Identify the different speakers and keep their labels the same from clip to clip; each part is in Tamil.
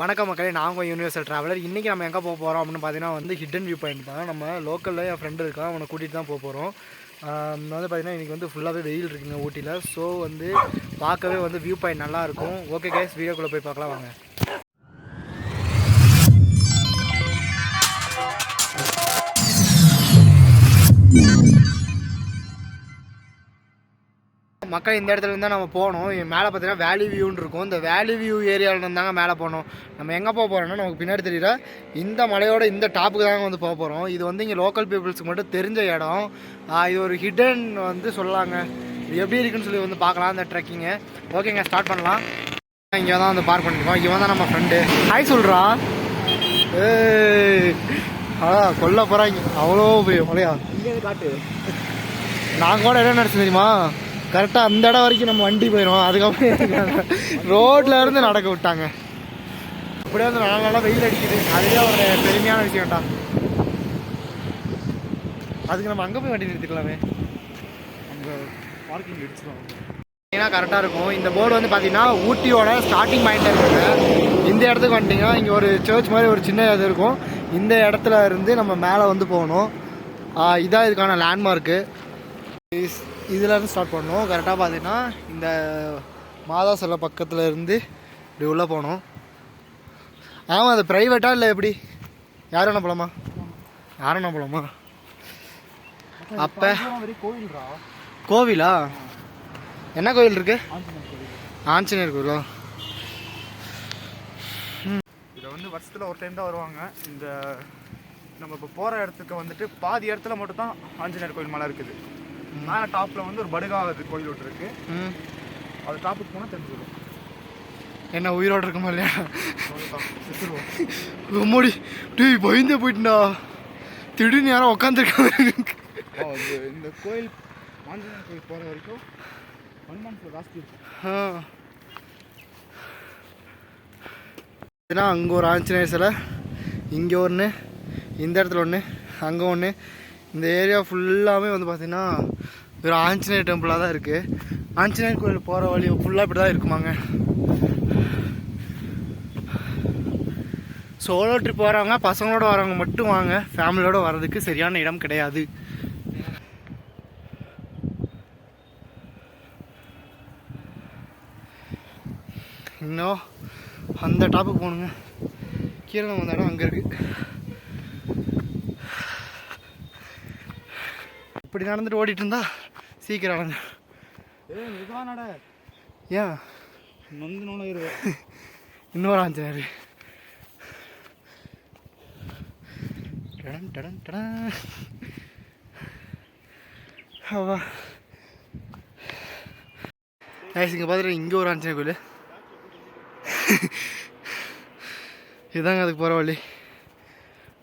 Speaker 1: வணக்கம் மக்களே நாங்கள் யூனிவர்சல் ட்ராவலர் இன்றைக்கி நம்ம எங்கே போக போகிறோம் அப்படின்னு பார்த்தீங்கன்னா வந்து ஹிடன் வியூ பாயிண்ட் தான். நம்ம லோக்கலில் என் ஃப்ரெண்டு இருக்கான் அவனை கூட்டிகிட்டு தான் போக போகிறோம் வந்து பார்த்தீங்கன்னா இன்றைக்கி வந்து ஃபுல்லாகவே வெயில் இருக்குங்க ஊட்டியில். ஸோ வந்து பார்க்கவே வந்து வியூ பாயிண்ட் நல்லாயிருக்கும் ஓகே கேஸ் வீடியோக்குள்ளே போய் பார்க்கலாம் வாங்க. மக்கள் இந்த இடத்துல இருந்தால் நம்ம போகணும். இங்க மேலே பார்த்தீங்கன்னா வேலி வியூன்னு இருக்கும். இந்த வேலி வியூ ஏரியாவில் இருந்தாங்க மேலே போகணும். நம்ம எங்கே போக போகிறோம்னா நமக்கு பின்னாடி தெரியல. இந்த மலையோட இந்த டாப்புக்கு தாங்க வந்து போக போகிறோம் இது வந்து இங்கே லோக்கல் பீப்புள்ஸ்க்கு மட்டும் தெரிஞ்ச இடம். இது ஒரு ஹிடன் வந்து சொல்லலாங்க. இது எப்படி இருக்குன்னு சொல்லி வந்து பார்க்கலாம் இந்த ட்ரெக்கிங்கு ஓகேங்க ஸ்டார்ட் பண்ணலாம். இங்கே தான் வந்து பார்க் பண்ணிருக்கோம். இவன் தான் நம்ம ஃப்ரெண்டு ஹாய் சொல்கிறா ஏய் அடா கொல்ல போகிறாங்க அவ்வளோ பெரிய மலையா?
Speaker 2: இங்கே காட்டு.
Speaker 1: நான் கூட என்ன நினச்சேன் தெரியுமா? கரெக்டாக அந்த இடம் வரைக்கும் நம்ம வண்டி போயிடும் அதுக்கப்புறம் ரோட்ல இருந்து நடக்க விட்டாங்க. அப்படியே வந்து நல்லா நல்லா வெயில் அடிக்குது. அதுவே ஒரு பெருமையான விஷயம்டா அதுக்கு நம்ம அங்கே போய் வண்டி நிறுத்திக்கலாமே.
Speaker 2: அங்கே பார்க்கிங் அடிச்சிடும்
Speaker 1: ஏன்னா கரெக்டாக இருக்கும். இந்த போர்டு வந்து பார்த்தீங்கன்னா ஊட்டியோட ஸ்டார்டிங் பாயிண்ட் இருக்குங்க. இந்த இடத்துக்கு வந்துட்டிங்கன்னா இங்கே ஒரு சர்ச் மாதிரி ஒரு சின்ன இது இருக்கும். இந்த இடத்துல இருந்து நம்ம மேலே வந்து போகணும். இதான் இதுக்கான லேண்ட்மார்க்கு இதில் இருந்து ஸ்டார்ட் பண்ணணும் கரெக்டாக பார்த்தீங்கன்னா இந்த மாதா சிலை பக்கத்தில் இருந்து இப்படி உள்ளே போகணும் ஆமாம் அது ப்ரைவேட்டா இல்லை எப்படி? யாரும் என்ன போலாமா யாரும் என்ன போலாமா அப்போ கோவிலா? என்ன கோவில் இருக்கு?
Speaker 2: ஆஞ்சநேயர் கோவில்.
Speaker 1: ஆஞ்சநேயர் கோவிலா?
Speaker 2: இதில் வந்து வருஷத்தில் ஒரு டைம் தான் வருவாங்க. இந்த நம்ம இப்போ போகிற இடத்துக்கு வந்துட்டு பாதி இடத்துல மட்டும் தான் ஆஞ்சநேயர் கோயில் மலை இருக்குது. மேலே டாப்பில் வந்து ஒரு படுகாவது கோயில் ஒன்று இருக்கு. அது டாப்புக்கு போனால் தெரிஞ்சுடும்.
Speaker 1: என்ன உயிரோடு இருக்குமா இல்லையா? ரொம்படி டேய் பயந்தே போயிட்டுண்டா திடீர்னு யாரோ உட்காந்துருக்காங்க
Speaker 2: இந்த கோயில் ஆஞ்சநேயர் கோயில் போகிற வரைக்கும் ஹனுமான் ஜாஸ்தி இருக்கும்
Speaker 1: ஏன்னா அங்கே ஒரு ஆஞ்சநேயர் சிலை இங்கே ஒன்று இந்த இடத்துல ஒன்று அங்கே ஒன்று இந்த ஏரியா ஃபுல்லாகவே வந்து பார்த்திங்கன்னா வெறும் ஆஞ்சநேயர் டெம்பிளாக தான் இருக்குது ஆஞ்சநேயர் கோயில் போகிற வழி ஃபுல்லாக இப்படி தான் இருக்குமாங்க. சோலோ ட்ரிப் வரவங்க பசங்களோட வரவங்க மட்டும் வாங்க. ஃபேமிலியோட வர்றதுக்கு சரியான இடம் கிடையாது. இன்னும் அந்த டாப்புக்கு போகணுங்க கீழே நம்ம அந்த இடம் அங்கே இருக்குது இப்படி நடந்துட்டு ஓடிட்டு இருந்தா சீக்கிரம்
Speaker 2: நட
Speaker 1: ஏன்
Speaker 2: நொந்து நோயிடுவேன்
Speaker 1: இன்னொரு ஆஞ்சநேயர் டடன் டடன் டடன். அவா guys, இங்க பார்த்துட்டு இங்கே ஒரு ஆஞ்சநேயர் கோயில். இதாங்க அதுக்கு போகிற வழி.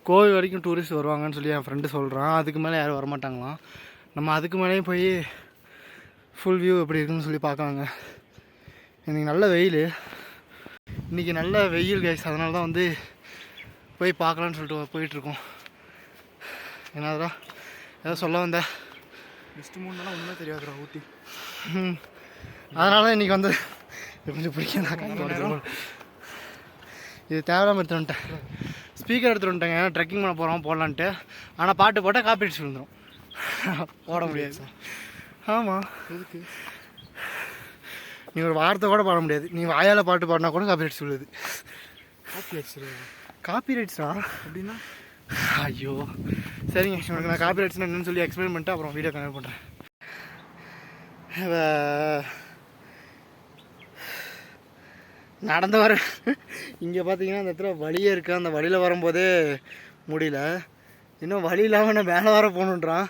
Speaker 1: கோவில் வரைக்கும் டூரிஸ்ட் வருவாங்கன்னு சொல்லி என் ஃப்ரெண்டு சொல்கிறான் அதுக்கு மேலே யாரும் வரமாட்டாங்களாம். நம்ம அதுக்கு மேலேயும் போய் ஃபுல் வியூ எப்படி இருக்குன்னு சொல்லி பார்க்கலாங்க. இன்னைக்கு நல்ல வெயில். இன்றைக்கி நல்ல வெயில் கைஸ் அதனால தான் வந்து போய் பார்க்கலான்னு சொல்லிட்டு போயிட்டுருக்கோம் என்னதுடா? ஏதோ சொல்ல வந்த.
Speaker 2: நெக்ஸ்ட் மூணு நாளாக ஒன்றுமே தெரியாதுடா ஊட்டி.
Speaker 1: ம். அதனால தான் இன்றைக்கி வந்து கொஞ்சம் பிடிக்கும். இது தேவையில்லாமல் எடுத்துட்டு வந்துட்டேன். ஸ்பீக்கர் எடுத்துட்டு வந்துட்டேங்க. ட்ரெக்கிங் பண்ண போகிறோம் போடலான்ட்டு. ஆனால் பாட்டு போட்டால் காப்பி அடிச்சு விழுந்துடும் போட முடியாது. ஆமாம்
Speaker 2: எதுக்கு?
Speaker 1: நீ ஒரு வார்த்தை கூட பாட முடியாது. நீ வாயால் பாட்டு பாடினா கூட காப்பி அடிச்சு விழுது
Speaker 2: காப்பி அடிச்சிருவேன்
Speaker 1: காப்பி ரைட்ஸ்டா
Speaker 2: அப்படின்னா?
Speaker 1: ஐயோ. சரிங்க உனக்கு நான் காப்பி ரைட்ஸ்னா என்னன்னு சொல்லி எக்ஸ்பிளைன் பண்ணிட்டு அப்புறம் வீடியோ கனெக்ட் பண்ணுறேன் நடந்து வர இங்கே பார்த்தீங்கன்னா அந்த இடத்துல வழியே இருக்குது அந்த வழியில் வரும்போதே முடியல. இன்னும் வழி இல்லாமல் நான் மேலே வர போகணுன்றான்.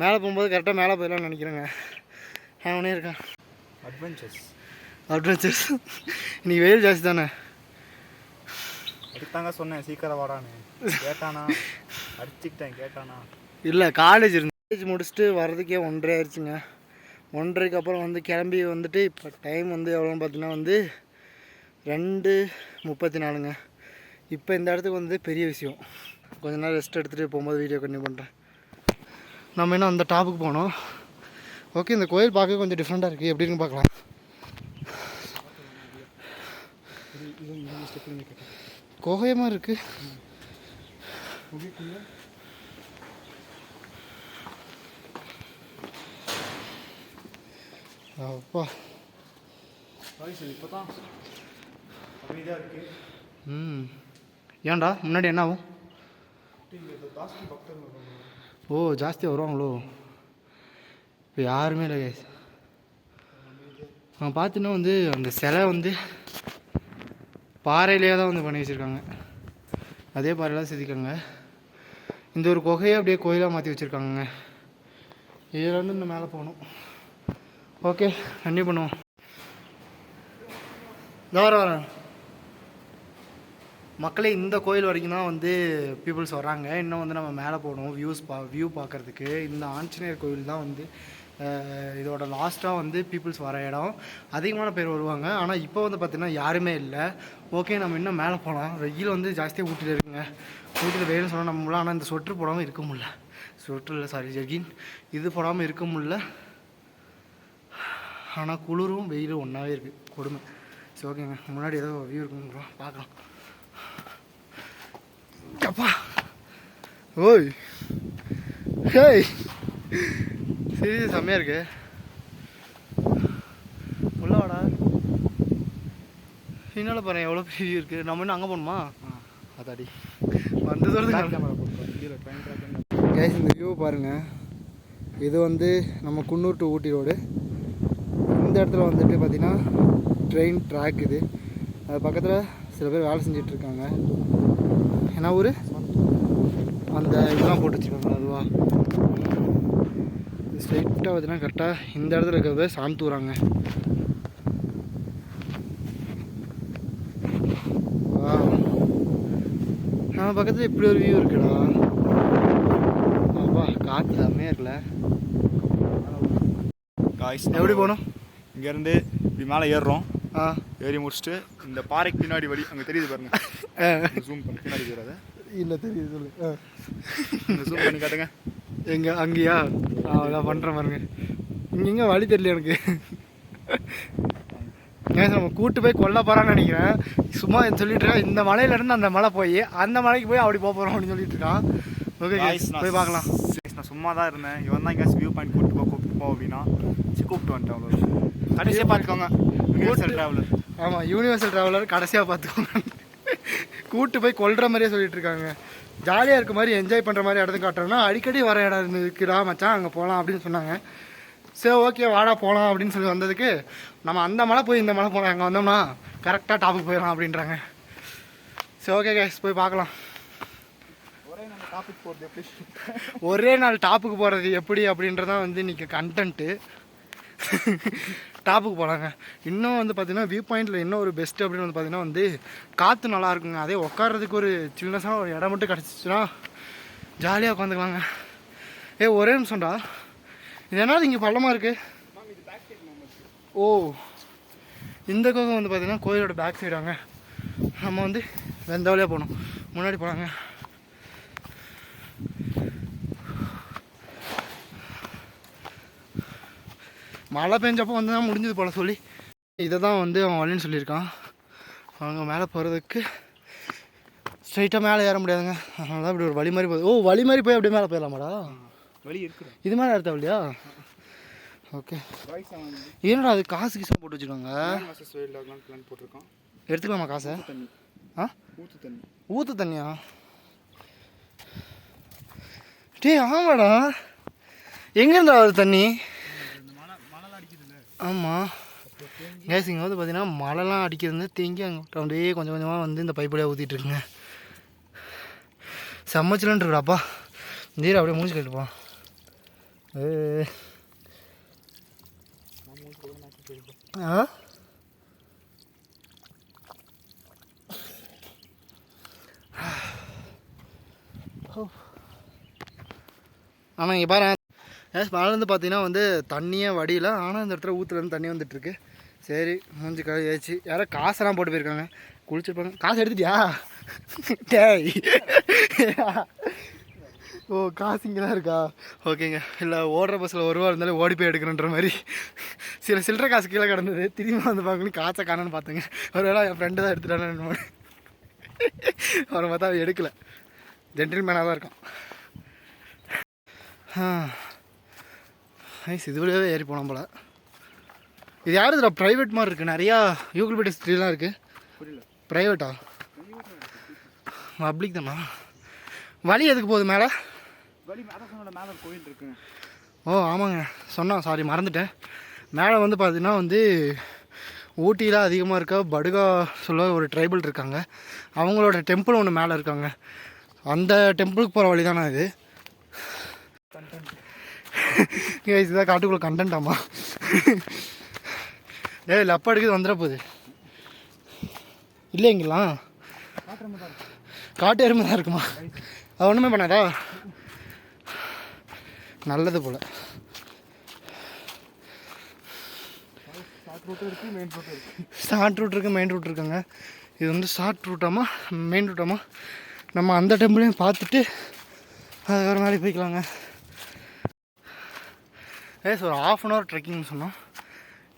Speaker 1: மேலே போகும்போது கரெக்டாக மேலே போயிடலாம்னு நினைக்கிறேங்க. அவனே இருக்கான்.
Speaker 2: அட்வென்ச்சர்ஸ்
Speaker 1: அட்வென்ச்சர்ஸ் இன்னைக்கு வெயில் ஜாஸ்தி தானே?
Speaker 2: அதுக்கு தாங்க சொன்னேன் சீக்கிரம் வாடான்னு. கேட்டானா? அடிச்சுக்கிட்டேன் கேட்டானா?
Speaker 1: இல்லை காலேஜ் இருந்து காலேஜ் முடிச்சுட்டு வர்றதுக்கே ஒன்றரை ஆயிடுச்சுங்க. ஒன்றரைக்கு அப்புறம் வந்து கிளம்பி வந்துட்டு இப்போ டைம் வந்து எவ்வளோன்னு பார்த்தீங்கன்னா வந்து ரெண்டு முப்பத்தி நாலுங்க இப்போ இந்த இடத்துக்கு வந்து பெரிய விஷயம். கொஞ்ச நேரம் ரெஸ்ட் எடுத்துகிட்டு போகும்போது வீடியோ கண்டினியூ பண்ணுறேன் நம்ம இன்னும் அந்த டாப்புக்கு போனோம் ஓகே இந்த கோயில் பார்க்க கொஞ்சம் டிஃப்ரெண்ட்டாக இருக்குது எப்படின்னு பார்க்கலாம்.
Speaker 2: கோகையமாக இருக்குது
Speaker 1: அப்பா சரி அப்பா.
Speaker 2: இப்போ தான் அமைதியாக இருக்கு
Speaker 1: ம். ஏன்டா? முன்னாடி என்ன ஆகும். ஓ ஜாஸ்தி வருவாங்களோ? இப்போ யாருமே இல்லை guys. நான் பார்த்தீங்கன்னா வந்து அந்த சிலை வந்து பாறையிலேயே தான் வந்து பண்ணி வச்சுருக்காங்க. அதே பாறையில் செதுக்காங்க இந்த ஒரு குகையை அப்படியே கோயிலாக மாற்றி வச்சுருக்காங்க இதில் வந்து இன்னும் மேலே போகணும். ஓகே கண்டிப்பாக பண்ணுவோம். இந்த வர வரேன் மக்களே இந்த கோயில் வரைக்கும் தான் வந்து பீப்புள்ஸ் வராங்க இன்னும் வந்து நம்ம மேலே போகணும் வியூஸ் பா வியூ பார்க்குறதுக்கு. இந்த ஆஞ்சநேயர் கோயில் தான் வந்து இதோட லாஸ்ட்டாக வந்து பீப்புள்ஸ் வர இடம். அதிகமான பேர் வருவாங்க. ஆனால் இப்போ வந்து பார்த்திங்கன்னா யாருமே இல்லை. ஓகே நம்ம இன்னும் மேலே போகலாம். வெயில் வந்து ஜாஸ்தியாக ஊட்டியில் இருக்குங்க. ஊட்டியில் வெயில்னு சொன்னால் நம்மளாம் ஆனால் இந்த சொட்ரு போடாமல் இருக்க முடியல. சொட்ரு இல்லை சாரி ஜெர்கின் இது போடாமல் இருக்க முடில ஆனால் குளிரும் வெயிலும் ஒன்றாவே இருக்குது கொடுமை. சரி ஓகேங்க முன்னாடி ஏதோ வியூ இருக்குங்களா பார்க்கலாம். அப்பா ஓய் ஹேய் சரி செம்மையாக இருக்கு உள்ள வாடா பின்னால் பாரு எவ்வளோ பெரிய view இருக்கு நம்ம இன்னும் அங்கே போகணுமா அதாடி வந்த. கேஸ் இந்த வியூ பாருங்க. இது வந்து நம்ம குன்னூர் டு ஊட்டி ரோடு இந்த இடத்துல வந்துட்டு பார்த்தீங்கன்னா ட்ரெயின் ட்ராக் இது. அது பக்கத்தில் சில பேர் வேலை செஞ்சுட்டு இருக்காங்க. என்ன ஊர்? அந்த இதெல்லாம் போட்டு வச்சுருக்காங்க அதுவா? ஸ்ட்ரைட்டாக பார்த்தீங்கன்னா கரெக்டாக இந்த இடத்துல இருக்கிறது சாந்தூராங்க நம்ம பக்கத்தில் இப்படி ஒரு வியூ இருக்குடா. அப்பா காற்று செம்மையாக இருக்குல்ல.
Speaker 2: Guys,
Speaker 1: எப்படி போகணும்?
Speaker 2: இங்கேருந்து இப்படி மேலே ஏறுறோம்.
Speaker 1: ஆ.
Speaker 2: ஏறி முடிச்சுட்டு இந்த பாறைக்கு பின்னாடி வழி அங்கே தெரியுது பாருங்க. ஜூம் பண்ணி பின்னாடி தெரியாத
Speaker 1: இல்லை தெரியுது சொல்லு. ஆ.
Speaker 2: இந்த ஜூம் பண்ணி காட்டுங்க.
Speaker 1: எங்க அங்கேயா? நான் பண்ணுறேன் பாருங்க. இங்கே வழி தெரியல எனக்கு. ஏன் நம்ம கூட்டு போய் கொல்ல போகிறான்னு நினைக்கிறேன். சும்மா சொல்லிட்டு இருக்கேன். இந்த மலையிலேருந்து அந்த மலை போய் அந்த மலைக்கு போய் அப்படி போக போகிறோம் அப்படின்னு சொல்லிட்டு இருக்கான். ஓகே போய் பார்க்கலாம்.
Speaker 2: நான் சும்மா தான் இருந்தேன். இவன் தான் எங்கேயாச்சும் வியூ பாயிண்ட் கூப்பிட்டு போ கூப்பிட்டு போ அப்படின்னா சரி கூப்பிட்டு வந்துட்டேன் அவ்வளோ கடைசியாக பார்த்துக்கோங்க. யூனிவர்சல் ட்ராவலர்
Speaker 1: ஆமாம் யூனிவர்சல் ட்ராவலர் கடைசியாக பார்த்துக்கோங்க. கூட்டு போய் கொல்ற மாதிரியே சொல்லிட்டு இருக்காங்க. ஜாலியாக இருக்க மாதிரி என்ஜாய் பண்ணுற மாதிரி இடத்துக்கு காட்டுறோம்னா அடிக்கடி வர இடம் இருக்குடா மச்சான் அங்கே போகலாம் அப்படின்னு சொன்னாங்க. சரி ஓகே வாடா போகலாம் அப்படின்னு சொல்லி வந்ததுக்கு நம்ம அந்த மலை போய் இந்த மலை போகலாம் அங்கே வந்தோம்னா கரெக்டாக டாப்புக்கு போயிடலாம் அப்படின்றாங்க. சரி ஓகே கேஸ் போய் பார்க்கலாம்.
Speaker 2: ஒரே நம்ம டாபிக் போகிறது எப்படி?
Speaker 1: ஒரே நாள் டாப்புக்கு போகிறது எப்படி அப்படின்றதான் வந்து இன்றைக்கி கண்டென்ட்டு டாப்புக்கு போகலாங்க இன்னும் வந்து பார்த்தீங்கன்னா வியூ பாயிண்ட்டில் இன்னும் ஒரு பெஸ்ட் அப்படின்னு வந்து பார்த்தீங்கன்னா வந்து காற்று நல்லா இருக்குங்க. அதே உட்கார்றதுக்கு ஒரு சில்னஸாக ஒரு இடம் மட்டும் கிடச்சிச்சுன்னா ஜாலியாக உட்காந்துக்கலாங்க. ஏ ஒரே நிமிஷம்டா. இது என்னது இங்கே பள்ளமாக இருக்கு? ஓ. இந்த கோகம் வந்து பார்த்திங்கன்னா கோயிலோட பேக் சைடாங்க நம்ம வந்து வெந்த வழியாக போகணும். முன்னாடி போகலாங்க மழை பெஞ்சப்போ வந்து தான் முடிஞ்சது போல சொல்லி. இதை தான் வந்து அவன் வழின்னு சொல்லியிருக்கான். அவங்க மேலே போகிறதுக்கு ஸ்ட்ரைட்டாக மேலே ஏற முடியாதுங்க. அதனால தான் இப்படி ஒரு வழி மாதிரி போகுது. ஓ வழி மாதிரி போய் அப்படியே மேலே போயிடலாமாடா?
Speaker 2: வழி இருக்குது.
Speaker 1: இது மேலே எடுத்த வழியா? ஓகே என்னடா அது காசு கீசம் போட்டு வச்சுருக்காங்க?
Speaker 2: பிளான் போட்டிருக்கான்
Speaker 1: எடுத்துக்கலாமா காசை ஆ?
Speaker 2: ஊற்று தண்ணி.
Speaker 1: ஊற்று தண்ணியா? டேய் ஆமாடா. எங்கேருந்தா வருது தண்ணி? ஆமாம் கேஸ் இங்கே வந்து பார்த்தீங்கன்னா மழைலாம் அடிக்கிறது தேங்கி அங்கே அப்படியே கொஞ்சம் கொஞ்சமாக வந்து இந்த பைப்படியாக ஊற்றிட்டுருக்குங்க செம்மச்சிலன்னு இருக்குடாப்பா. நீர் அப்படியே மூஞ்சி கட்டுப்போம் ஆ? ஆனால் இங்கே பாரு. ஏன் மழைலேருந்து பார்த்தீங்கன்னா வந்து தண்ணியே வடியல. ஆனால் இந்த இடத்துல ஊற்றுலேருந்து தண்ணி வந்துட்டுருக்கு. சரி மூஞ்சி கழுவி யாரோ காசெல்லாம் போட்டு போயிருக்காங்க. குளிச்சிருப்பாங்க. காசு எடுத்துட்டியா? டேய். ஓ காசு இங்கே தான் இருக்கா? ஓகேங்க. இல்லை ஓடுற பஸ்ஸில் ஒரு ரூபா இருந்தாலும் ஓடி போய் எடுக்கணுன்ற மாதிரி. சில சில்லற காசு கீழே கிடந்தது. திரும்பி வந்து பார்க்கணும் காசை காணன்னு பார்த்தேங்க ஒருவேளை என் ஃப்ரெண்டு தான் எடுத்துட்டானு அவரை பார்த்தா எடுக்கலை. ஜென்டில்மேனாக தான் இருக்கான். ஐஸ் இது வழியாவே ஏறி போனோம் போல. இது யாருதுடா? ப்ரைவேட் மாதிரி இருக்குது நிறையா யூகிள்பேட்டை ஸ்ட்ரீட்லாம் இருக்குது ப்ரைவேட்டா பப்ளிக் தானா? வழி எதுக்கு போகுது மேலே? ஓ ஆமாங்க. சொன்னான். சாரி மறந்துட்டேன். மேலே வந்து பார்த்தீங்கன்னா வந்து ஊட்டியில் அதிகமாக இருக்க படுகா சொல்ல ஒரு ட்ரைபல் இருக்காங்க. அவங்களோட டெம்பிள் ஒன்று மேலே இருக்காங்க. அந்த டெம்பிளுக்கு போகிற வழி தானே இது. இதுதான் இதான் காட்டுக்குள்ள கண்டென்ட்டாமா ஏய் லப்ப அடிக்குது வந்துட போகுது. இல்லைங்களா காட்டு எருமை தான் இருக்குமா? அது ஒன்றுமே பண்ணாதா? நல்லது போல்.
Speaker 2: ஷார்ட் மெயின்
Speaker 1: ரூட் இருக்குது மெயின் ரூட் இருக்குங்க. இது வந்து ஷார்ட் ரூட்டாமா மெயின் ரூட்டாமா நம்ம அந்த டெம்பிளையும் பார்த்துட்டு அதுக்கப்புறம் மேலே மாதிரி போய்க்கலாங்க. ஏஸ் ஒரு ஆஃப் அன் ஹவர் ட்ரெக்கிங்னு சொன்னோம்.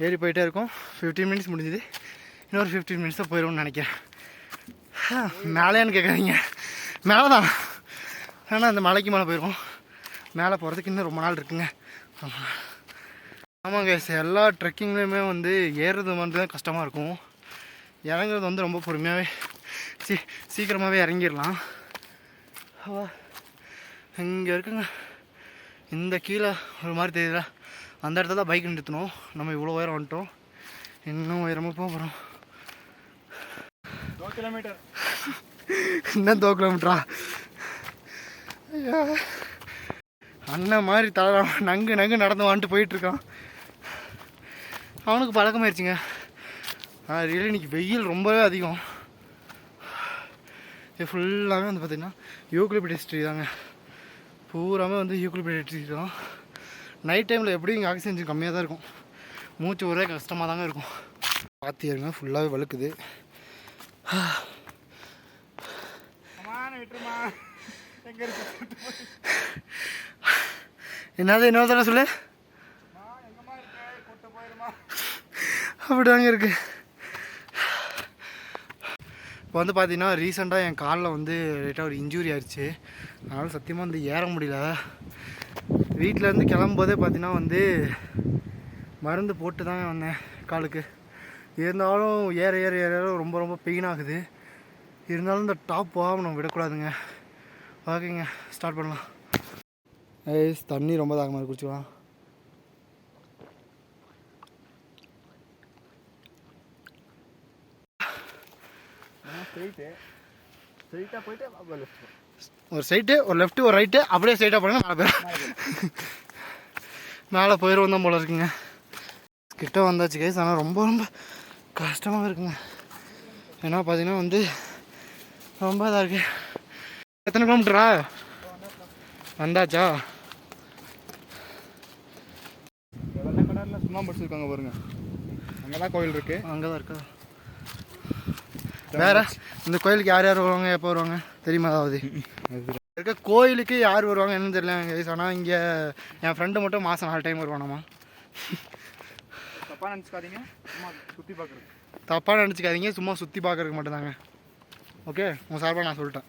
Speaker 1: ஏறி போயிட்டே இருக்கோம். ஃபிஃப்டீன் மினிட்ஸ் முடிஞ்சுது. இன்னொரு ஃபிஃப்டீன் மினிட்ஸ் தான் போயிடும்னு நினைக்கிறேன் மேலேன்னு கேட்குறீங்க மேலே தான் ஆனால் அந்த மலைக்கு மேலே போயிடுவோம் மேலே போகிறதுக்கு இன்னும் ரொம்ப நாள் இருக்குங்க. ஆமாம் ஆமாங்க எல்லா ட்ரெக்கிங்லேயுமே வந்து ஏறுறது வந்து தான் கஷ்டமாக இருக்கும். இறங்குறது வந்து ரொம்ப பொறுமையாகவே சீ சீக்கிரமாகவே இறங்கிடலாம். இங்கே இருக்குங்க. இந்த கீழே ஒரு மாதிரி தெரியுதா? அந்த இடத்துல தான் பைக் நிறுத்தணும். நம்ம இவ்வளோ உயரம் வந்துட்டோம். இன்னும் உயரமாக போக போகிறோம்
Speaker 2: கிலோமீட்டர்.
Speaker 1: இன்னும் தோ கிலோமீட்டரா? ஐயா. அண்ணன் மாதிரி தலை நங்கு நங்கு நடந்து வந்துட்டு போயிட்டுருக்கான் அவனுக்கு பழக்கமாயிருச்சுங்க ரியலி இன்னைக்கு வெயில் ரொம்பவே அதிகம். இது ஃபுல்லாகவே வந்து பார்த்திங்கன்னா யூக்லிபிடிஸ் ட்ரீ தாங்க. பூராமே வந்து யூக்லிபிடிஸ் ட்ரீ தான். நைட் டைமில் எப்படியும் இங்கே ஆக்சிஜன் கம்மியாக தான் இருக்கும். மூச்சு ஒரே கஷ்டமாக தாங்க இருக்கும். ஃபுல்லாகவே வழுக்குது.
Speaker 2: அம்மான விட்டுருமா. எங்கே இருக்கு?
Speaker 1: என்னது இன்னொரு தடவை சொல்லு.
Speaker 2: போயிருமா?
Speaker 1: அப்படிதாங்க இருக்கு. இப்போ வந்து பார்த்தீங்கன்னா ரீசெண்டாக என் காலில் வந்து லைட்டாக ஒரு இன்ஜூரி ஆயிடுச்சு அதனால் சத்தியமாக வந்து ஏற முடியல. வீட்டிலேருந்து கிளம்பும்போதே பார்த்தீங்கன்னா வந்து மருந்து போட்டு தான் வந்தேன் காலுக்கு. இருந்தாலும் ஏற ஏற ஏற ரொம்ப ரொம்ப பெயின் ஆகுது. இருந்தாலும் இந்த டாப் போகாமல் நம்ம விடக்கூடாதுங்க. ஓகேங்க ஸ்டார்ட் பண்ணலாம். ஐஸ் தண்ணி ரொம்ப தாகமாக மாதிரி குடிச்சுக்கலாம்.
Speaker 2: ஸ்ட்ரெயிட்டு ஸ்ட்ரெயிட்டாக போயிட்டு
Speaker 1: ஒரு சைட்டு ஒரு லெஃப்ட்டு ஒரு ரைட்டு அப்படியே ஸ்ட்ரைட்டாக போனால் மேலே போயிடும் மேலே போயிடுவோம் தான் போல இருக்குங்க. கிட்ட வந்தாச்சு கைஸ் ஆனால் ரொம்ப ரொம்ப கஷ்டமாக இருக்குங்க. ஏன்னா பார்த்தீங்கன்னா வந்து ரொம்ப இதாக இருக்கு. எத்தனை கிலோமீட்டரா வந்தாச்சா?
Speaker 2: வெள்ளை கலரில் சும்மா படிச்சிருக்காங்க பாருங்க. அங்கே தான் கோயில் இருக்கு.
Speaker 1: அங்கே தான் இருக்கா? வேற? இந்த கோயிலுக்கு யார் யார் வருவாங்க? எப்போ வருவாங்க? தெரியுமா அதாவது இருக்க கோயிலுக்கு யார் வருவாங்க என்னன்னு தெரியல கைஸ் ஆனால் இங்கே என் ஃப்ரெண்டு மட்டும் மாதம் நாலு டைம் வருவானாமா?
Speaker 2: தப்பாக நினச்சிக்காதீங்க. சும்மா சுற்றி பார்க்குறது
Speaker 1: தப்பாக நினச்சிக்காதீங்க. சும்மா சுற்றி பார்க்கறதுக்கு மட்டும்தாங்க. ஓகே உங்கள் சார்பாக நான் சொல்லிட்டேன்.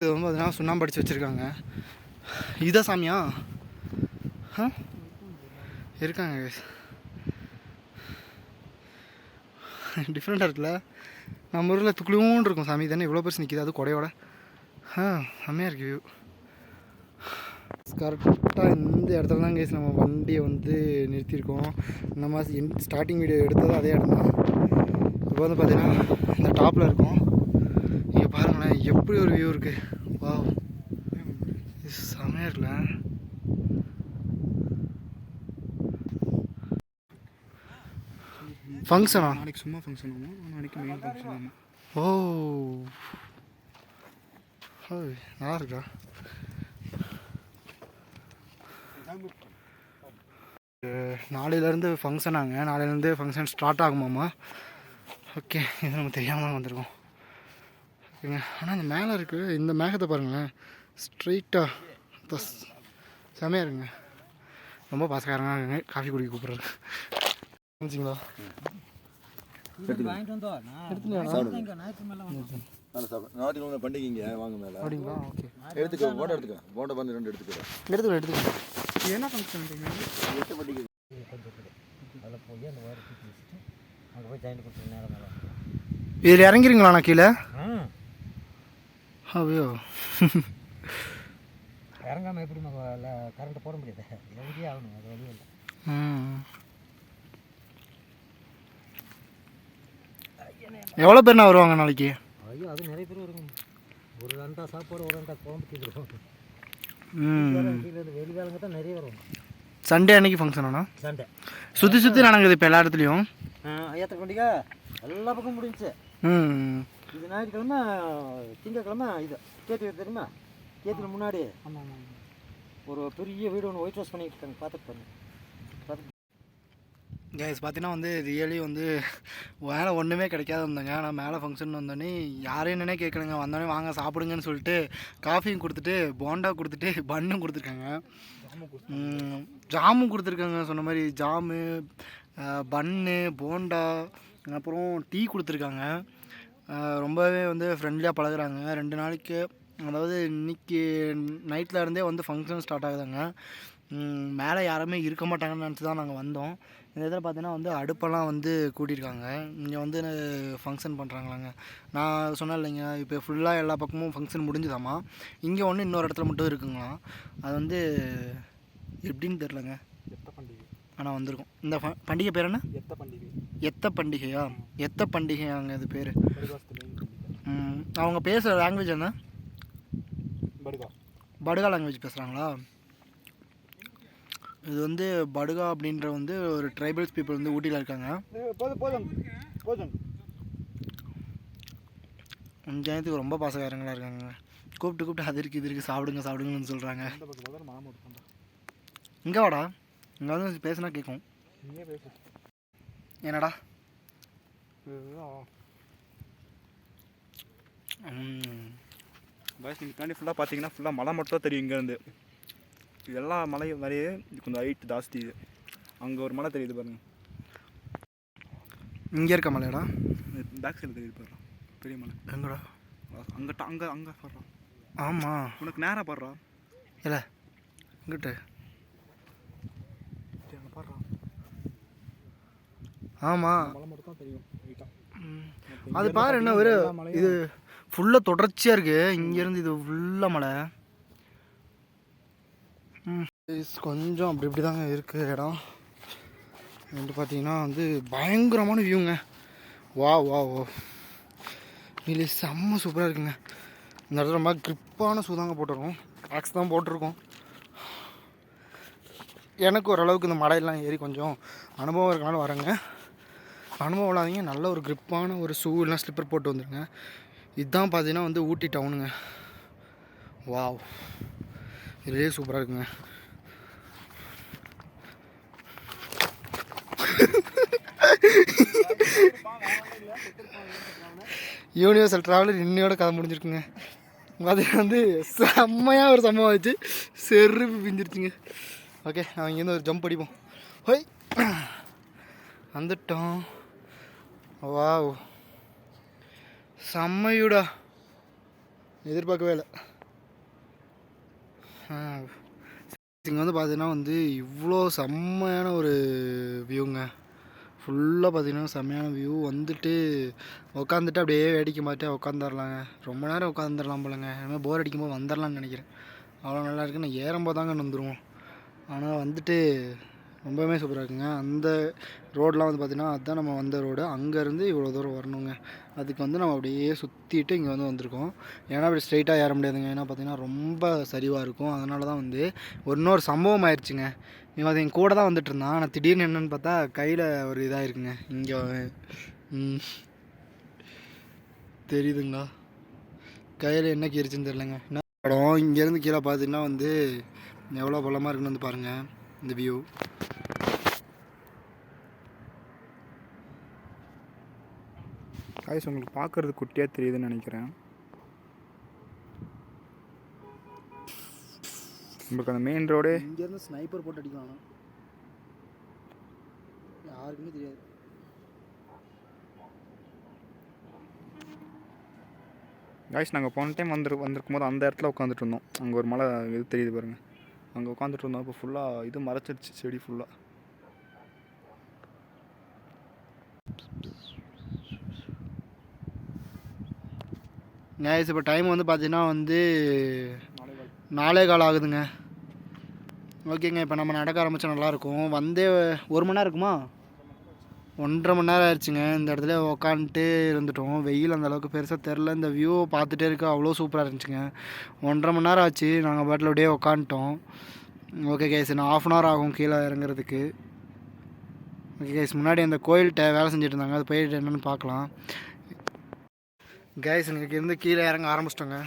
Speaker 1: இது வந்து பார்த்தீங்கன்னா சுண்ணாம்பு வச்சுருக்காங்க. இதான் சாமியா? இருக்காங்க guys. டிஃப்ரெண்ட்டாக இருக்குல்ல? நம்ம ஊரில் துக்குளுன்னு இருக்கும் சாமி. தானே இவ்வளோ பெருசு நிற்கிது அது கொடையோட. ஆ செம்மையாக இருக்கு வியூ கரெக்டாக இந்த இடத்துல தான் கேஸ் நம்ம வண்டியை வந்து நிறுத்தியிருக்கோம். நம்ம ஸ்டார்டிங் வீடியோ எடுத்ததும் அதே இடம் தான். இப்போ வந்து பார்த்தீங்கன்னா இந்த டாப்பில் இருக்கும். இங்கே பாருங்களேன் எப்படி ஒரு வியூ இருக்குது வா செம்மையாக இருக்குல்ல? ஃபங்க்ஷனா
Speaker 2: நாளைக்கு சும்மா ஃபங்க்ஷன் ஆகும் நாளைக்கு மெயின் ஃபங்க்ஷன் ஆகும்
Speaker 1: ஓ. நல்லா இருக்கா? நாளையிலேருந்து ஃபங்க்ஷனாங்க நாளையிலேருந்து ஃபங்க்ஷன் ஸ்டார்ட் ஆகுமாம்மா? ஓகே இது நம்ம தெரியாமல் வந்திருக்கோம். ஓகேங்க. ஆனால் இந்த மேலே இருக்கு. இந்த மேகத்தை பாருங்களேன். ஸ்ட்ரெயிட்டாக செமையாக இருங்க ரொம்ப பாசக்காரங்க. காஃபி குடிக்க கூப்பிட்றாரு
Speaker 3: நாட்டில் பண்டிகைங்க வாங்க மேலே.
Speaker 1: அப்படிங்களா? ஓகே.
Speaker 3: எடுத்துக்கோ போட்டோ எடுத்துக்கோ. போட்டோ பண்ணி ரெண்டு எடுத்துக்கிறேன்
Speaker 1: எடுத்துக்கலாம் எடுத்துக்கலாம்
Speaker 2: இது என்ன ஃபங்க்ஷன்
Speaker 3: எட்டு பண்டிகை.
Speaker 4: அதில் போய் அந்த தூக்கி வச்சுட்டு அங்கே போய் ஜாயின் கொடுத்து நேரம் மேலே
Speaker 1: இதில் இறங்கிருங்களாண்ணா கீழே ஐயோ
Speaker 4: இறங்காமல் எப்படி கரண்ட் போட முடியாது. ஆகணும் அது வழி இல்லை.
Speaker 1: ம். எவ்வளோ பேர்ண்ணா வருவாங்க நாளைக்கு?
Speaker 4: ஐயோ அது நிறைய பேர் வருங்க ஒரு அண்டா சாப்பாடு ஒரு அண்டா குழம்பு
Speaker 1: ம்.
Speaker 4: வெளி வேலைங்க தான் நிறைய வரும்
Speaker 1: சண்டே அன்னைக்கு ஃபங்க்ஷனாண்ணா
Speaker 4: சண்டை.
Speaker 1: சுற்றி சுற்றி நடக்குது இப்போ எல்லா இடத்துலையும்?
Speaker 4: ஐயத்த பண்டிகை எல்லா பக்கம் முடிஞ்சுச்சு.
Speaker 1: ம்.
Speaker 4: இது ஞாயிற்றுக்கிழமை திங்கக்கிழமை இது. கேத்து தெரியுமா? கேத்துல முன்னாடி ஒரு பெரிய வீடு ஒன்று ஒயிட் வாஷ் பண்ணிட்டு இருக்காங்க பார்த்துட்டு
Speaker 1: கேஸ் பார்த்தீங்கன்னா வந்து ரியலி வந்து வேலை ஒன்றுமே கிடைக்காத வந்தாங்க. ஆனால் மேலே ஃபங்க்ஷன் வந்தோடனே யாரையும் என்னன்னே கேட்கணுங்க வந்தோடனே வாங்க சாப்பிடுங்கன்னு சொல்லிட்டு காஃபியும் கொடுத்துட்டு போண்டா கொடுத்துட்டு பன்னும் கொடுத்துருக்காங்க. ஜாமும் கொடுத்துருக்காங்க. சொன்ன மாதிரி ஜாமு பன்னு போண்டா அப்புறம் டீ கொடுத்துருக்காங்க. ரொம்பவே வந்து ஃப்ரெண்ட்லியாக பழகுறாங்க. ரெண்டு நாளைக்கு அதாவது இன்னைக்கு நைட்டில் இருந்தே வந்து ஃபங்க்ஷன் ஸ்டார்ட் ஆகுதாங்க. மேலே யாருமே இருக்க மாட்டாங்கன்னு நினச்சி தான் நாங்கள் வந்தோம். இந்த இதில் பார்த்தீங்கன்னா வந்து அடுப்பெல்லாம் வந்து கூட்டியிருக்காங்க. இங்கே வந்து ஃபங்க்ஷன் பண்ணுறாங்களாங்க நான் சொன்னேன் இல்லைங்க இப்போ ஃபுல்லாக எல்லா பக்கமும் ஃபங்க்ஷன் முடிஞ்சுதாம்மா. இங்கே ஒன்று இன்னொரு இடத்துல மட்டும் இருக்குங்களாம் அது வந்து எப்படின்னு தெரிலங்க
Speaker 2: எத்த பண்டிகை.
Speaker 1: ஆனால் வந்திருக்கும். இந்த பண்டிகை பேர் என்ன?
Speaker 2: எத்த பண்டிகை.
Speaker 1: எத்த பண்டிகையா? எத்த பண்டிகையாங்க இது பேர்? அவங்க பேசுகிற லாங்குவேஜ் என்ன?
Speaker 2: படுகா.
Speaker 1: படுகா லாங்குவேஜ் பேசுகிறாங்களா இது வந்து படுகா அப்படின்ற வந்து ஒரு ட்ரைபல்ஸ் பீப்புள் வந்து ஊட்டியில் இருக்காங்க.
Speaker 2: போதும் போதும் போதும்.
Speaker 1: ரொம்ப பாசக்காரங்களாக இருக்காங்க. கூப்பிட்டு கூப்பிட்டு அது இருக்குது இது இருக்குது சாப்பிடுங்க சாப்பிடுங்கன்னு சொல்கிறாங்க இங்கே வாடா. இங்கே வந்து பேசுனா கேட்கும் என்னடா?
Speaker 2: பாய்ஸ் நீங்கள் ஃபுல்லாக பார்த்தீங்கன்னா ஃபுல்லாக மலை மட்டும் தான் தெரியும் இங்கேருந்து எல்லா மலையும் இது கொஞ்சம் ஹைட் ஜாஸ்தி இது. அங்கே ஒரு மலை தெரியுது பாருங்க.
Speaker 1: இங்கே இருக்க மலையாடா?
Speaker 2: பேக் சைடு தெரியுது பாருங்க பெரிய மலை.
Speaker 1: எங்கடா?
Speaker 2: அங்கிட்ட அங்கே அங்கே பாடுறா
Speaker 1: ஆமாம்
Speaker 2: உனக்கு நேராக பாடுறா
Speaker 1: இல்லை இங்கிட்டு.
Speaker 2: அங்கே பாடுறா
Speaker 1: ஆமாம்
Speaker 2: மலை மட்டும் தான் தெரியும்
Speaker 1: அது பாரு என்ன ஒரு இது ஃபுல்லாக தொடர்ச்சியாக இருக்குது இங்கேருந்து இது ஃபுல்லாக மலை. கொஞ்சம் அப்படி இப்படி தாங்க இருக்குது இடம். வந்து பார்த்தீங்கன்னா வந்து பயங்கரமான வியூங்க வா வா ஓ இல்லை செம்ம சூப்பராக இருக்குங்க. இந்த இடத்துல ரொம்ப கிரிப்பான ஷூ தாங்க போட்டிருக்கோம். ட்ராக்ஸ் தான் போட்டிருக்கோம். எனக்கு ஓரளவுக்கு இந்த மலையெல்லாம் ஏறி கொஞ்சம் அனுபவம் இருக்கனால வரேங்க. அனுபவம் இல்லாதீங்க நல்ல ஒரு கிரிப்பான ஒரு ஷூ இல்லைனா ஸ்லிப்பர் போட்டு வந்துடுங்க இதுதான் பார்த்தீங்கன்னா வந்து ஊட்டி டவுனுங்க வாவ் இதுலேயே சூப்பராக இருக்குங்க. யூனிவர்சல் ட்ராவலர் இன்னையோட கதை முடிஞ்சிருக்குங்க. அது வந்து செம்மையாக ஒரு சம்பவம் ஆச்சு செருப்பு பிஞ்சிருச்சுங்க. ஓகே நான் இங்கேருந்து ஒரு ஜம்ப் அடிப்போம். ஹோய். வந்துட்டோம். வாவ். செம்மையுடா. எதிர்பார்க்கவே இல்லை. இங்கே வந்து பார்த்தீங்கன்னா வந்து இவ்வளோ செம்மையான ஒரு வியூங்க ஃபுல்லாக பார்த்தீங்கன்னா செம்மையான வியூ வந்துட்டு உட்காந்துட்டு அப்படியே வேடிக்கை பார்த்துட்டு உட்காந்துடலாங்க ரொம்ப நேரம் உட்காந்துடலாம் போலங்க. ஏன்னா போர் அடிக்கும்போது வந்துடலாம்னு நினைக்கிறேன். அவ்வளோ நல்லா இருக்குது நான் ஏறும்போது தாங்க வந்துடுவோம் ஆனால் வந்துட்டு ரொம்பவுமே சூப்பராக இருக்குங்க. அந்த ரோடெலாம் வந்து பார்த்திங்கன்னா அதுதான் நம்ம வந்த ரோடு அங்கேருந்து இவ்வளோ தூரம் வரணுங்க. அதுக்கு வந்து நம்ம அப்படியே சுற்றிட்டு இங்கே வந்து வந்திருக்கோம். ஏன்னா அப்படி ஸ்ட்ரைட்டாக ஏற முடியாதுங்க. ஏன்னா பார்த்திங்கன்னா ரொம்ப சரிவாக இருக்கும். அதனால தான் வந்து இன்னொரு சம்பவம் ஆயிடுச்சுங்க இவன் அது என் கூட தான் வந்துட்டு இருந்தான். ஆனால் திடீர்னு என்னென்னு பார்த்தா கையில் ஒரு இதாக இருக்குங்க இங்கே தெரியுதுங்களா? கையில் என்ன கீரிச்சுன்னு தெரிலங்க என்ன படம்? இங்கேருந்து கீழே பார்த்தீங்கன்னா வந்து எவ்வளோ பலமாக இருக்குன்னு வந்து பாருங்கள் இந்த வியூ
Speaker 2: காய்ஸ் உங்களுக்கு பார்க்குறது குட்டியாக தெரியுதுன்னு நினைக்கிறேன். உங்களுக்கு அந்த மெயின் ரோடு
Speaker 1: இங்கேருந்து ஸ்னைப்பர் போட்டு அடிக்கலாம். யாருக்குமே தெரியாது.
Speaker 2: காய்ஸ் நாங்கள் போன டைம் வந்துரு வந்திருக்கும் போது அந்த இடத்துல உட்காந்துட்டு இருந்தோம். அங்கே ஒரு மலை இது தெரியுது பாருங்கள் அங்கே உட்காந்துட்டு இருந்தோம் இப்போ ஃபுல்லாக இது மறைச்சிருச்சு செடி ஃபுல்லாக
Speaker 1: நேஸ் இப்போ டைம் வந்து பார்த்தீங்கன்னா வந்து நாலே கால் ஆகுதுங்க. ஓகேங்க இப்போ நம்ம நடக்க ஆரம்பித்தா நல்லாயிருக்கும் வந்தே ஒரு மணி நேரம் இருக்குமா? ஒன்றரை மணி நேரம் ஆயிடுச்சுங்க. இந்த இடத்துல உக்காந்துட்டு இருந்துட்டோம். வெயில் அந்த அளவுக்கு பெருசாக தெரில இந்த வியூவை பார்த்துட்டே இருக்க அவ்வளோ சூப்பராக இருந்துச்சுங்க. ஒன்றரை மணி நேரம் ஆச்சு. நாங்கள் பாட்டில் அப்படியே உக்காந்துட்டோம். ஓகே கேஸ் இன்னும் ஆஃப் அன் ஹவர் ஆகும் கீழே இறங்குறதுக்கு. ஓகே கேஸ் முன்னாடி அந்த கோயில்கிட்ட வேலை செஞ்சுட்டு இருந்தாங்க. அது போயிட்டு என்னென்னு பார்க்கலாம். கேஸ் இங்கே இருந்து கீழே இறங்க ஆரம்பிச்சிட்டோங்க.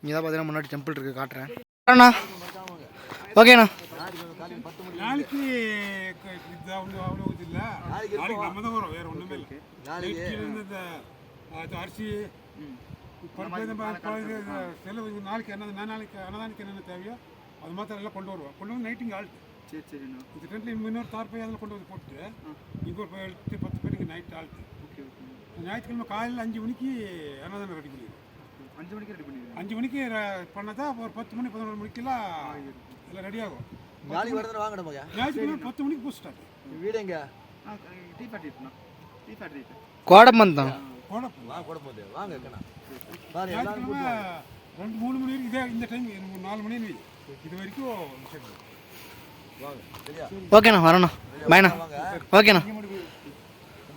Speaker 1: இங்கே தான் பார்த்தீங்கன்னா முன்னாடி டெம்பிள் இருக்குது காட்டுறேன். அண்ணா. ஓகேண்ணா
Speaker 5: நாளைக்கு க- இது அவ்வளோ அவ்வளோ இது இல்லை. நாளைக்கு நம்ம தான் வரோம் வேற ஒன்றுமே இல்லை. இந்த அரிசி இந்த செலவு நாளைக்கு என்ன நாளைக்கு அன்னதானிக்கு என்னென்ன தேவையோ அது மாத்திரம் எல்லாம் கொண்டு வருவோம். கொண்டு வந்து நைட்டிங் ஆல்ட்
Speaker 2: சரி சரிண்ணா
Speaker 5: இது ரெண்டுல இன்னொரு தார் போய் அதில் கொண்டு வந்து போட்டு இங்கே ஒரு பத்து பேருக்கு நைட் ஆல்ட்
Speaker 2: ஓகே ஓகே
Speaker 5: ஞாயிற்றுக்கிழமை காலையில் அஞ்சு மணிக்கு அன்னதானம் ரெடி பண்ணிடுவோம்
Speaker 2: அஞ்சு மணிக்கு ரெடி பண்ணிடுறேன்
Speaker 5: அஞ்சு மணிக்கு ர- பண்ணதா ஒரு பத்து மணி பதினொரு மணிக்கெல்லாம் எல்லாம் ரெடி ஆகும்.
Speaker 3: நாளைக்கு வரதுன்னு வாங்க நமக்கு
Speaker 5: ஞாயிற்றுக்கிழமை பத்து மணிக்கு போய் ஸ்டார்ட்
Speaker 3: வீடு எங்க?
Speaker 2: டீ ஃபேக்ட்ரிண்ணா டீ ஃபேக்ட்ரி
Speaker 1: கோடம்பன் தான்
Speaker 5: போனப்போ
Speaker 3: வாங்க
Speaker 5: ஞாயிற்றுக்கிழமை ரெண்டு மூணு மணி வரைக்கும் இதே இந்த டைம் நாலு மணி வை. இது வரைக்கும்
Speaker 1: ஓகேண்ணா வரோண்ணா. பாய்ண்ணா ஓகேண்ணா.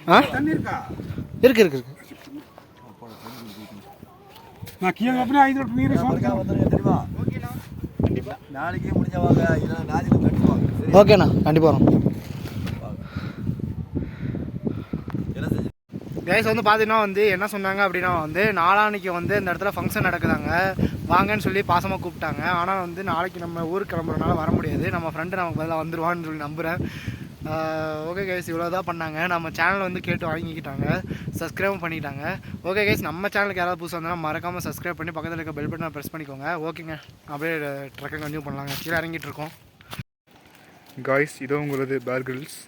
Speaker 1: ஆ?
Speaker 5: தண்ணி இருக்கா
Speaker 1: இருக்கு இருக்கு. இருக்கு
Speaker 5: நான் கீழே அப்படியே ஐந்து லிட்டர் நீர்
Speaker 3: வந்துருங்க தெரியுமா? நாளைக்கே முடிஞ்ச வாங்க இல்லைன்னா நாளைக்கு கண்டிப்பா வாங்க சரி.
Speaker 1: ஓகேண்ணா கண்டிப்பாக வரோம். கைஸ் வந்து பார்த்தீங்கன்னா வந்து என்ன சொன்னாங்க அப்படின்னா வந்து நாளான்னைக்கு வந்து இந்த இடத்துல ஃபங்க்ஷன் நடக்குதாங்க. வாங்கன்னு சொல்லி பாசமாக கூப்பிட்டாங்க. ஆனால் வந்து நாளைக்கு நம்ம ஊருக்கு கிளம்புறதுனால வர முடியாது. நம்ம ஃப்ரெண்டு நமக்கு பதிலாக வந்துடுவான்னு சொல்லி நம்புகிறேன் ஓகே கைஸ் இவ்வளோ தான் பண்ணாங்க. நம்ம சேனல் வந்து கேட்டு வாங்கிக்கிட்டாங்க. சப்ஸ்கிரைபும் பண்ணிட்டாங்க. ஓகே கைஸ் நம்ம சேனலுக்கு யாராவது புதுசாக இருந்தாலும் மறக்காமல் சப்ஸ்கிரைப் பண்ணி பக்கத்தில் இருக்க பெல் பட்டனை ப்ரெஸ் பண்ணிக்கோங்க. ஓகேங்க அப்படியே ட்ரக்கை கன்டினியூ பண்ணலாங்க. கீழே இறங்கிட்டு இருக்கோம்.
Speaker 2: காய்ஸ் இதோ உங்களது பேர் கிரில்ஸ்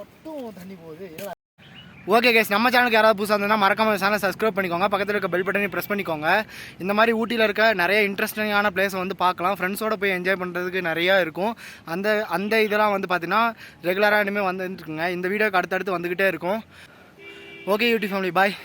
Speaker 1: மட்டும் தண்ணி போகுது. ஓகே கேஸ் நம்ம சேனலுக்கு யாராவது புதுசாக இருந்ததுன்னா மறக்காம சேனல் சப்ஸ்கிரைப் பண்ணிக்கோங்க. பக்கத்தில் இருக்க பெல் பட்டனையும் ப்ரெஸ் பண்ணிக்கோங்க. இந்த மாதிரி ஊட்டியில் இருக்க நிறைய இன்ட்ரெஸ்டிங்கான பிளேஸை வந்து பார்க்கலாம். ஃப்ரெண்ட்ஸோட போய் என்ஜாய் பண்ணுறதுக்கு நிறையா இருக்கும். அந்த அந்த இதெல்லாம் வந்து பார்த்தீங்கன்னா ரெகுலராக இனிமேல் வந்துட்டுருக்குங்க. இந்த வீடியோக்கு அடுத்தடுத்து வந்துக்கிட்டே இருக்கும். ஓகே யூடியூப் ஃபேமிலி பாய்